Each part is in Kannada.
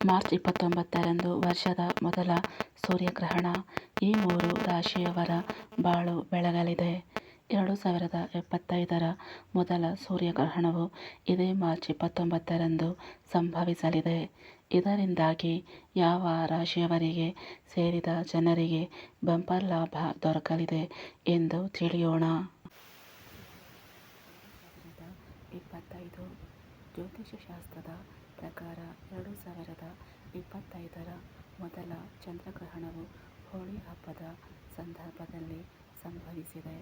ಮಾರ್ಚ್ ಇಪ್ಪತ್ತೊಂಬತ್ತರಂದು ವರ್ಷದ ಮೊದಲ ಸೂರ್ಯಗ್ರಹಣ ಈ ಮೂರು ರಾಶಿಯವರ ಬಾಳು ಬೆಳಗಲಿದೆ. ಎರಡು ಸಾವಿರದ ಎಪ್ಪತ್ತೈದರ ಮೊದಲ ಸೂರ್ಯಗ್ರಹಣವು ಇದೇ ಮಾರ್ಚ್ ಇಪ್ಪತ್ತೊಂಬತ್ತರಂದು ಸಂಭವಿಸಲಿದೆ. ಇದರಿಂದಾಗಿ ಯಾವ ರಾಶಿಯವರಿಗೆ ಸೇರಿದ ಜನರಿಗೆ ಬಂಪರ್ ಲಾಭ ದೊರಕಲಿದೆ ಎಂದು ತಿಳಿಯೋಣ. ಇಪ್ಪತ್ತೈದು ಜ್ಯೋತಿಷ್ಯಶಾಸ್ತ್ರದ ಪ್ರಕಾರ ಎರಡು ಸಾವಿರದ ಇಪ್ಪತ್ತೈದರ ಮೊದಲ ಚಂದ್ರಗ್ರಹಣವು ಹೋಳಿ ಹಬ್ಬದ ಸಂದರ್ಭದಲ್ಲಿ ಸಂಭವಿಸಿದೆ.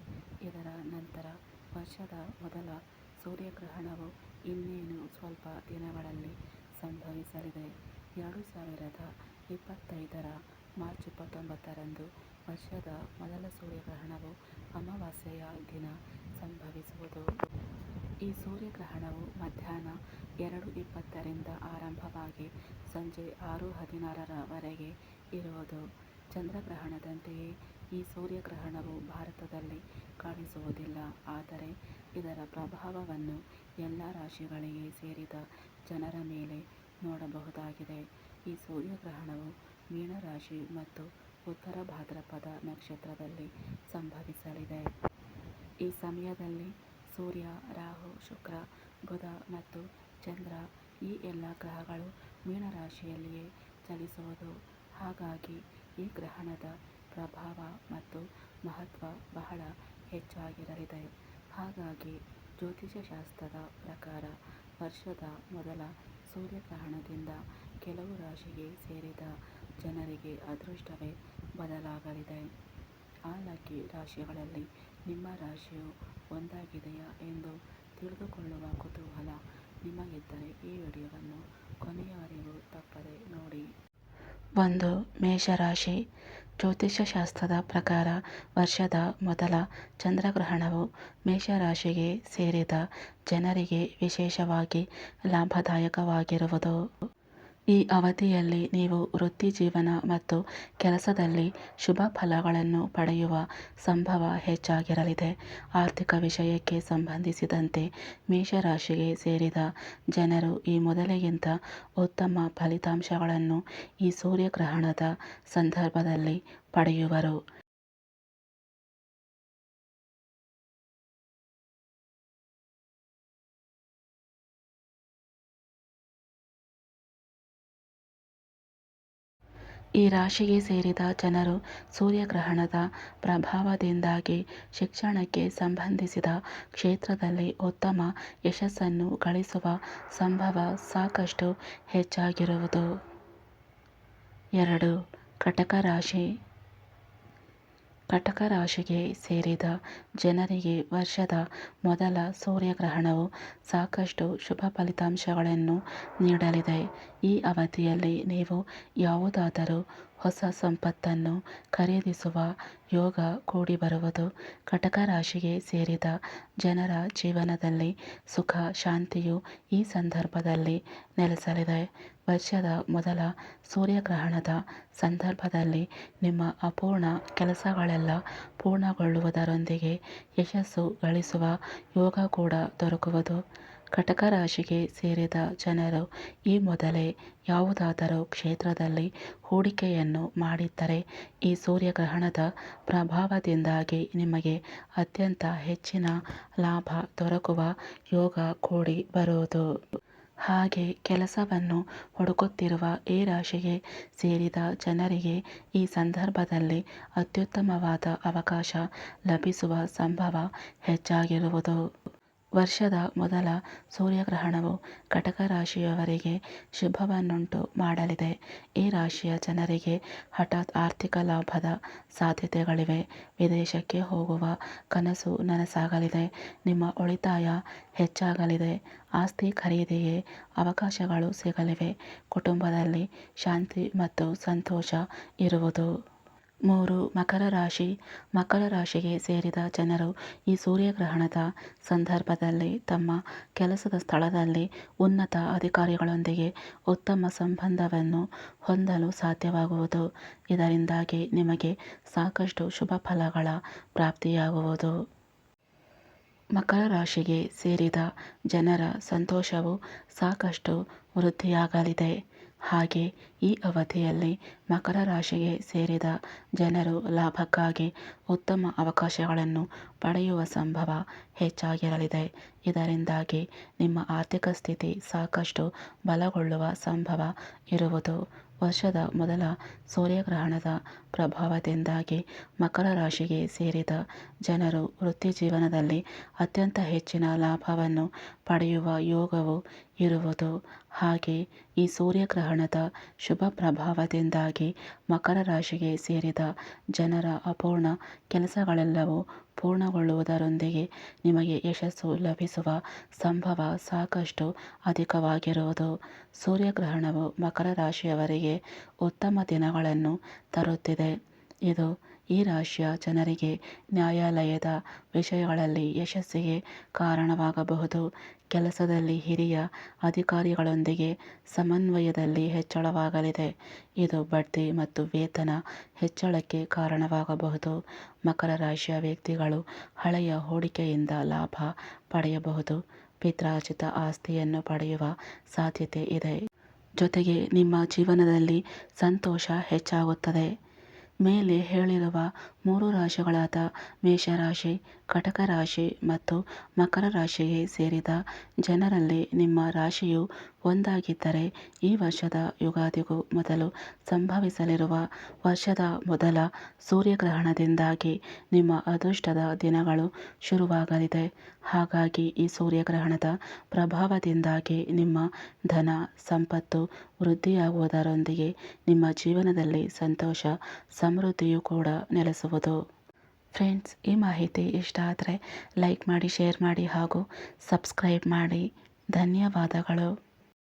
ಇದರ ನಂತರ ವರ್ಷದ ಮೊದಲ ಸೂರ್ಯಗ್ರಹಣವು ಇನ್ನೇನು ಸ್ವಲ್ಪ ದಿನಗಳಲ್ಲಿ ಸಂಭವಿಸಲಿದೆ? ಎರಡು ಸಾವಿರದ ಇಪ್ಪತ್ತೈದರ ಮಾರ್ಚ್ ಇಪ್ಪತ್ತೊಂಬತ್ತರಂದು ವರ್ಷದ ಮೊದಲ ಸೂರ್ಯಗ್ರಹಣವು ಅಮಾವಾಸ್ಯೆಯ ದಿನ ಸಂಭವಿಸುವುದು. ಈ ಸೂರ್ಯಗ್ರಹಣವು ಮಧ್ಯಾಹ್ನ ಎರಡು ಇಪ್ಪತ್ತರಿಂದ ಆರಂಭವಾಗಿ ಸಂಜೆ ಆರು ಹದಿನಾರರವರೆಗೆ ಇರುವುದು. ಚಂದ್ರಗ್ರಹಣದಂತೆಯೇ ಈ ಸೂರ್ಯಗ್ರಹಣವು ಭಾರತದಲ್ಲಿ ಕಾಣಿಸುವುದಿಲ್ಲ. ಆದರೆ ಇದರ ಪ್ರಭಾವವನ್ನು ಎಲ್ಲ ರಾಶಿಗಳಿಗೆ ಸೇರಿದ ಜನರ ಮೇಲೆ ನೋಡಬಹುದಾಗಿದೆ. ಈ ಸೂರ್ಯಗ್ರಹಣವು ಮೀನರಾಶಿ ಮತ್ತು ಉತ್ತರ ಭಾದ್ರಪದ ನಕ್ಷತ್ರದಲ್ಲಿ ಸಂಭವಿಸಲಿದೆ. ಈ ಸಮಯದಲ್ಲಿ ಸೂರ್ಯ, ರಾಹು, ಶುಕ್ರ, ಬುಧ ಮತ್ತು ಚಂದ್ರ ಈ ಎಲ್ಲ ಗ್ರಹಗಳು ಮೀನರಾಶಿಯಲ್ಲಿಯೇ ಚಲಿಸುವುದು. ಹಾಗಾಗಿ ಈ ಗ್ರಹಣದ ಪ್ರಭಾವ ಮತ್ತು ಮಹತ್ವ ಬಹಳ ಹೆಚ್ಚಾಗಿರಲಿದೆ. ಹಾಗಾಗಿ ಜ್ಯೋತಿಷ್ಯಶಾಸ್ತ್ರದ ಪ್ರಕಾರ ವರ್ಷದ ಮೊದಲ ಸೂರ್ಯಗ್ರಹಣದಿಂದ ಕೆಲವು ರಾಶಿಗೆ ಸೇರಿದ ಜನರಿಗೆ ಅದೃಷ್ಟವೇ ಬದಲಾಗಲಿದೆ. ಆ ಲಕ್ಕಿ ರಾಶಿಗಳಲ್ಲಿ ನಿಮ್ಮ ರಾಶಿಯು ಒಂದಾಗಿದೆಯಾ ಎಂದು ತಿಳಿದುಕೊಳ್ಳುವ ಕುತೂಹಲ ನಿಮಗಿದ್ದರೆ ಈ ವಿಡಿಯೋವನ್ನು ಕೊನೆಯವರೆಗೂ ತಪ್ಪದೆ ನೋಡಿ. ಒಂದು ಮೇಷರಾಶಿ ಜ್ಯೋತಿಷ್ಯಶಾಸ್ತ್ರದ ಪ್ರಕಾರ ವರ್ಷದ ಮೊದಲ ಚಂದ್ರಗ್ರಹಣವು ಮೇಷರಾಶಿಗೆ ಸೇರಿದ ಜನರಿಗೆ ವಿಶೇಷವಾಗಿ ಲಾಭದಾಯಕವಾಗಿರುವುದು. ಈ ಅವಧಿಯಲ್ಲಿ ನೀವು ವೃತ್ತಿ ಜೀವನ ಮತ್ತು ಕೆಲಸದಲ್ಲಿ ಶುಭ ಫಲಗಳನ್ನು ಪಡೆಯುವ ಸಂಭವ ಹೆಚ್ಚಾಗಿರಲಿದೆ. ಆರ್ಥಿಕ ವಿಷಯಕ್ಕೆ ಸಂಬಂಧಿಸಿದಂತೆ ಮೇಷರಾಶಿಗೆ ಸೇರಿದ ಜನರು ಈ ಮೊದಲಿಗಿಂತ ಉತ್ತಮ ಫಲಿತಾಂಶಗಳನ್ನು ಈ ಸೂರ್ಯಗ್ರಹಣದ ಸಂದರ್ಭದಲ್ಲಿ ಪಡೆಯುವರು. ಈ ರಾಶಿಗೆ ಸೇರಿದ ಜನರು ಸೂರ್ಯಗ್ರಹಣದ ಪ್ರಭಾವದಿಂದಾಗಿ ಶಿಕ್ಷಣಕ್ಕೆ ಸಂಬಂಧಿಸಿದ ಕ್ಷೇತ್ರದಲ್ಲಿ ಉತ್ತಮ ಯಶಸ್ಸನ್ನು ಗಳಿಸುವ ಸಂಭವ ಸಾಕಷ್ಟು ಹೆಚ್ಚಾಗಿರುವುದು. ಎರಡು, ಕಟಕ ರಾಶಿ. ಕಟಕ ರಾಶಿಗೆ ಸೇರಿದ ಜನರಿಗೆ ವರ್ಷದ ಮೊದಲ ಸೂರ್ಯಗ್ರಹಣವು ಸಾಕಷ್ಟು ಶುಭ ಫಲಿತಾಂಶಗಳನ್ನು ನೀಡಲಿದೆ. ಈ ಅವಧಿಯಲ್ಲಿ ನೀವು ಯಾವುದಾದರೂ ಹೊಸ ಸಂಪತ್ತನ್ನು ಖರೀದಿಸುವ ಯೋಗ ಕೂಡಿಬರುವುದು ಕಟಕ ರಾಶಿಗೆ ಸೇರಿದ ಜನರ ಜೀವನದಲ್ಲಿ ಸುಖ, ಶಾಂತಿಯು ಈ ಸಂದರ್ಭದಲ್ಲಿ ನೆಲೆಸಲಿದೆ. ವರ್ಷದ ಮೊದಲ ಸೂರ್ಯಗ್ರಹಣದ ಸಂದರ್ಭದಲ್ಲಿ ನಿಮ್ಮ ಅಪೂರ್ಣ ಕೆಲಸಗಳೆಲ್ಲ ಪೂರ್ಣಗೊಳ್ಳುವುದರೊಂದಿಗೆ ಯಶಸ್ಸು ಗಳಿಸುವ ಯೋಗ ಕೂಡ ದೊರಕುವುದು. ಕಟಕ ರಾಶಿಗೆ ಸೇರಿದ ಜನರು ಈ ಮೊದಲೇ ಯಾವುದಾದರೂ ಕ್ಷೇತ್ರದಲ್ಲಿ ಹೂಡಿಕೆಯನ್ನು ಮಾಡಿದ್ದರೆ ಈ ಸೂರ್ಯಗ್ರಹಣದ ಪ್ರಭಾವದಿಂದಾಗಿ ನಿಮಗೆ ಅತ್ಯಂತ ಹೆಚ್ಚಿನ ಲಾಭ ದೊರಕುವ ಯೋಗ ಕೂಡಿ ಬರುವುದು. ಹಾಗೆ ಕೆಲಸವನ್ನು ಹುಡುಕುತ್ತಿರುವ ಈ ರಾಶಿಗೆ ಸೇರಿದ ಜನರಿಗೆ ಈ ಸಂದರ್ಭದಲ್ಲಿ ಅತ್ಯುತ್ತಮವಾದ ಅವಕಾಶ ಲಭಿಸುವ ಸಂಭವ ಹೆಚ್ಚಾಗಿರುವುದು. ವರ್ಷದ ಮೊದಲ ಸೂರ್ಯಗ್ರಹಣವು ಕಟಕ ರಾಶಿಯವರಿಗೆ ಶುಭವನ್ನುಂಟು ಮಾಡಲಿದೆ. ಈ ರಾಶಿಯ ಜನರಿಗೆ ಹಠಾತ್ ಆರ್ಥಿಕ ಲಾಭದ ಸಾಧ್ಯತೆಗಳಿವೆ. ವಿದೇಶಕ್ಕೆ ಹೋಗುವ ಕನಸು ನನಸಾಗಲಿದೆ. ನಿಮ್ಮ ಉಳಿತಾಯ ಹೆಚ್ಚಾಗಲಿದೆ. ಆಸ್ತಿ ಖರೀದಿಗೆ ಅವಕಾಶಗಳು ಸಿಗಲಿವೆ. ಕುಟುಂಬದಲ್ಲಿ ಶಾಂತಿ ಮತ್ತು ಸಂತೋಷ ಇರುವುದು. ಮೂರು ಮಕರ ರಾಶಿ. ಮಕರ ರಾಶಿಗೆ ಸೇರಿದ ಜನರು ಈ ಸೂರ್ಯಗ್ರಹಣದ ಸಂದರ್ಭದಲ್ಲಿ ತಮ್ಮ ಕೆಲಸದ ಸ್ಥಳದಲ್ಲಿ ಉನ್ನತ ಅಧಿಕಾರಿಗಳೊಂದಿಗೆ ಉತ್ತಮ ಸಂಬಂಧವನ್ನು ಹೊಂದಲು ಸಾಧ್ಯವಾಗುವುದು. ಇದರಿಂದಾಗಿ ನಿಮಗೆ ಸಾಕಷ್ಟು ಶುಭ ಫಲಗಳ ಪ್ರಾಪ್ತಿಯಾಗುವುದು. ಮಕರ ರಾಶಿಗೆ ಸೇರಿದ ಜನರ ಸಂತೋಷವು ಸಾಕಷ್ಟು ವೃದ್ಧಿಯಾಗಲಿದೆ. ಹಾಗೆ ಈ ಅವಧಿಯಲ್ಲಿ ಮಕರ ರಾಶಿಗೆ ಸೇರಿದ ಜನರು ಲಾಭಕ್ಕಾಗಿ ಉತ್ತಮ ಅವಕಾಶಗಳನ್ನು ಪಡೆಯುವ ಸಂಭವ ಹೆಚ್ಚಾಗಿರಲಿದೆ. ಇದರಿಂದಾಗಿ ನಿಮ್ಮ ಆರ್ಥಿಕ ಸ್ಥಿತಿ ಸಾಕಷ್ಟು ಬಲಗೊಳ್ಳುವ ಸಂಭವ ಇರುವುದು. ವರ್ಷದ ಮೊದಲ ಸೂರ್ಯಗ್ರಹಣದ ಪ್ರಭಾವದಿಂದಾಗಿ ಮಕರ ರಾಶಿಗೆ ಸೇರಿದ ಜನರು ವೃತ್ತಿ ಜೀವನದಲ್ಲಿ ಅತ್ಯಂತ ಹೆಚ್ಚಿನ ಲಾಭವನ್ನು ಪಡೆಯುವ ಯೋಗವು ಇರುವುದು. ಹಾಗೆ ಈ ಸೂರ್ಯಗ್ರಹಣದ ಶುಭ ಪ್ರಭಾವದಿಂದಾಗಿ ಮಕರ ರಾಶಿಗೆ ಸೇರಿದ ಜನರ ಅಪೂರ್ಣ ಕೆಲಸಗಳೆಲ್ಲವೂ ಪೂರ್ಣಗೊಳ್ಳುವುದರೊಂದಿಗೆ ನಿಮಗೆ ಯಶಸ್ಸು ಲಭಿಸುವ ಸಂಭವ ಸಾಕಷ್ಟು ಅಧಿಕವಾಗಿರುವುದು. ಸೂರ್ಯಗ್ರಹಣವು ಮಕರ ರಾಶಿಯವರಿಗೆ ಉತ್ತಮ ದಿನಗಳನ್ನು ತರುತ್ತಿದೆ. ಇದು ಈ ರಾಶಿಯ ಜನರಿಗೆ ನ್ಯಾಯಾಲಯದ ವಿಷಯಗಳಲ್ಲಿ ಯಶಸ್ಸಿಗೆ ಕಾರಣವಾಗಬಹುದು. ಕೆಲಸದಲ್ಲಿ ಹಿರಿಯ ಅಧಿಕಾರಿಗಳೊಂದಿಗೆ ಸಮನ್ವಯದಲ್ಲಿ ಹೆಚ್ಚಳವಾಗಲಿದೆ. ಇದು ಬಡ್ತಿ ಮತ್ತು ವೇತನ ಹೆಚ್ಚಳಕ್ಕೆ ಕಾರಣವಾಗಬಹುದು. ಮಕರ ರಾಶಿಯ ವ್ಯಕ್ತಿಗಳು ಹಳೆಯ ಹೂಡಿಕೆಯಿಂದ ಲಾಭ ಪಡೆಯಬಹುದು. ಪಿತ್ರಾರ್ಜಿತ ಆಸ್ತಿಯನ್ನು ಪಡೆಯುವ ಸಾಧ್ಯತೆ ಇದೆ. ಜೊತೆಗೆ ನಿಮ್ಮ ಜೀವನದಲ್ಲಿ ಸಂತೋಷ ಹೆಚ್ಚಾಗುತ್ತದೆ. ಮೇಲೆ ಹೇಳಿರುವ ಮೂರು ರಾಶಿಗಳಾದ ಮೇಷರಾಶಿ ಕಟಕ ರಾಶಿ ಮತ್ತು ಮಕರ ರಾಶಿಗೆ ಸೇರಿದ ಜನರಲ್ಲಿ ನಿಮ್ಮ ರಾಶಿಯು ಒಂದಾಗಿದ್ದರೆ ಈ ವರ್ಷದ ಯುಗಾದಿಗೂ ಮೊದಲು ಸಂಭವಿಸಲಿರುವ ವರ್ಷದ ಮೊದಲ ಸೂರ್ಯಗ್ರಹಣದಿಂದಾಗಿ ನಿಮ್ಮ ಅದೃಷ್ಟದ ದಿನಗಳು ಶುರುವಾಗಲಿದೆ. ಹಾಗಾಗಿ ಈ ಸೂರ್ಯಗ್ರಹಣದ ಪ್ರಭಾವದಿಂದಾಗಿ ನಿಮ್ಮ ಧನ, ಸಂಪತ್ತು ವೃದ್ಧಿಯಾಗುವುದರೊಂದಿಗೆ ನಿಮ್ಮ ಜೀವನದಲ್ಲಿ ಸಂತೋಷ, ಸಮೃದ್ಧಿಯೂ ಕೂಡ ನೆಲೆಸುವುದು. ಫ್ರೆಂಡ್ಸ್, ಈ ಮಾಹಿತಿ ಇಷ್ಟ ಆದರೆ ಲೈಕ್ ಮಾಡಿ, ಶೇರ್ ಮಾಡಿ ಹಾಗೂ ಸಬ್ಸ್ಕ್ರೈಬ್ ಮಾಡಿ. ಧನ್ಯವಾದಗಳು.